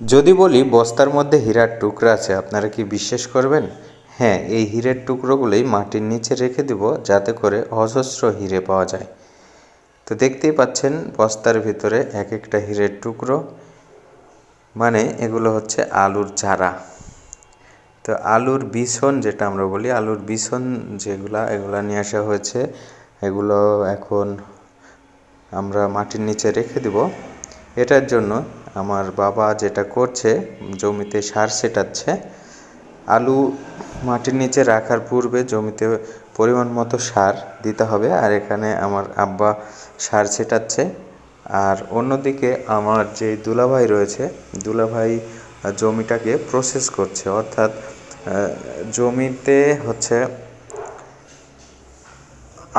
যদি বলি বস্তার মধ্যে হীরার টুকরা আছে, আপনারা কি বিশ্বাস করবেন? হ্যাঁ এই হীরের টুকরোগুলোই মাটির নিচে রেখে দেব যাতে করে অজস্র হিরে পাওয়া যায়। তো দেখতেই পাচ্ছেন, বস্তার ভিতরে এক একটা হীরের টুকরো। মানে এগুলো হচ্ছে আলুর চারা। তো আলুর বিছন যেটা আমরা বলি, আলুর বিছন যেগুলা, এগুলা নিয়ে আসা হয়েছে, এগুলো এখন আমরা মাটির নিচে রেখে দেব। এটার জন্য আমার বাবা যেটা করছে, জমিতে সার ছেটাচ্ছে, আলু মাটির নিচে রাখার পূর্বে জমিতে পরিমাণ মতো সার দিতে হবে, আর এখানে আমার আব্বা সার ছেটাচ্ছে। আর অন্যদিকে আমার যে দুলাভাই রয়েছে, দুলাভাই জমিটাকে প্রসেস করছে। অর্থাৎ জমিতে হচ্ছে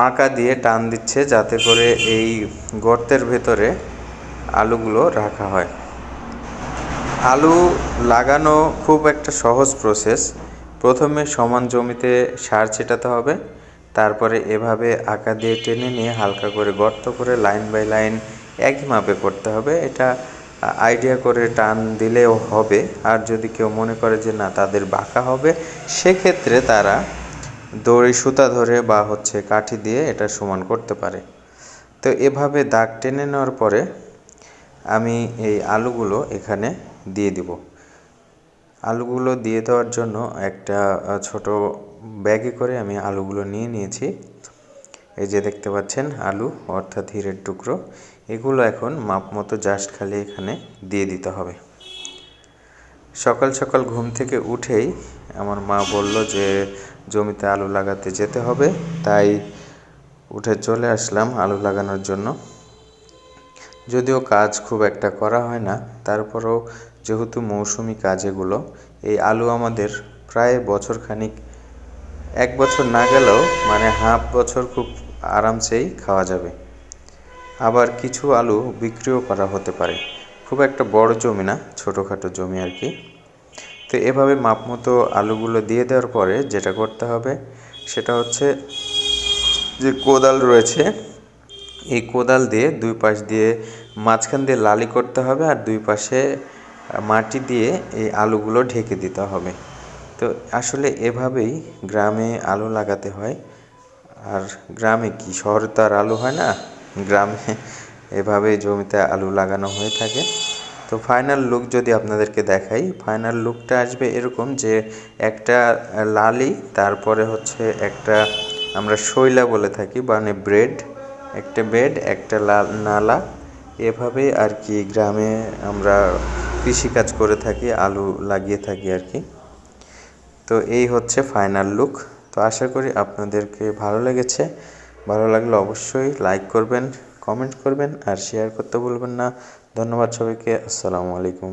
আঁকা দিয়ে টান দিচ্ছে, যাতে করে এই গর্তের ভেতরে আলুগুলো রাখা হয়। আলু লাগানো খুব একটা সহজ প্রসেস প্রথমে সমান জমিতে সার ছেটাতে হবে, তারপরে এভাবে আঁকা দিয়ে টেনে নিয়ে হালকা করে গর্ত করে লাইন বাই লাইন একই মাপে করতে হবে। এটা আইডিয়া করে টান দিলেও হবে। আর যদি কেউ মনে করে যে না, তাদের বাঁকা হবে, সেক্ষেত্রে তারা দড়ি সুতা ধরে বা হচ্ছে কাঠি দিয়ে এটা সমান করতে পারে। তো এভাবে দাগ টেনে নেওয়ার পরে আমি এই আলুগুলো এখানে দিয়ে দিব। আলুগুলো দিয়ে দেওয়ার জন্য একটা ছোট ব্যাগে করে আমি আলুগুলো নিয়ে নিয়েছি। এই যে দেখতে পাচ্ছেন আলু, অর্থাৎ হীরের টুকরো। এগুলো এখন মাপ মতো জাস্ট খালি এখানে দিয়ে দিতে হবে। সকাল সকাল ঘুম থেকে উঠেই আমার মা বলল যে, জমিতে আলু লাগাতে যেতে হবে। তাই উঠে চলে আসলাম আলু লাগানোর জন্য। যদিও কাজ খুব একটা করা হয় না, তারপরেও যেহেতু মৌসুমি কাজ এগুলো এই আলু আমাদের প্রায় বছর খানিক এক বছর না গেলেও মানে হাফ বছর খুব আরামসেই খাওয়া যাবে। আবার কিছু আলু বিক্রিও করা হতে পারে। খুব একটা বড় জমি না, ছোটোখাটো জমি আর কি। তো এভাবে মাপ মতো আলুগুলো দিয়ে দেওয়ার পরে যেটা করতে হবে, সেটা হচ্ছে যে কোদাল রয়েছে, এই কোদাল দিয়ে দুই পাশ দিয়ে মাঝখান দিয়ে লালি করতে হবে আর দুই পাশে মাটি দিয়ে এই আলুগুলো ঢেকে দিতে হবে। তো আসলে এভাবেই গ্রামে আলু লাগাতে হয়। আর গ্রামে কি? শহরে তো আর আলু হয় না। গ্রামে এভাবে জমিতে আলু লাগানো হয়ে থাকে। তো ফাইনাল লুক যদি আপনাদেরকে দেখাই ফাইনাল লুকটা আসবে এরকম যে একটা লালি, তারপরে হচ্ছে একটা আমরা শৈলা বলে থাকি মানে ব্রেড একটা বেড একটা লাল নালা। এভাবে আর কি গ্রামে আমরা কৃষিকাজ করে থাকি, আলু লাগিয়ে থাকি আর কি। তো এই হচ্ছে ফাইনাল লুক তো আশা করি আপনাদেরকে ভালো লেগেছে। ভালো লাগলে অবশ্যই লাইক করবেন কমেন্ট করবেন আর শেয়ার করতে বলবেন না। ধন্যবাদ সবাইকে। আসসালামু আলাইকুম।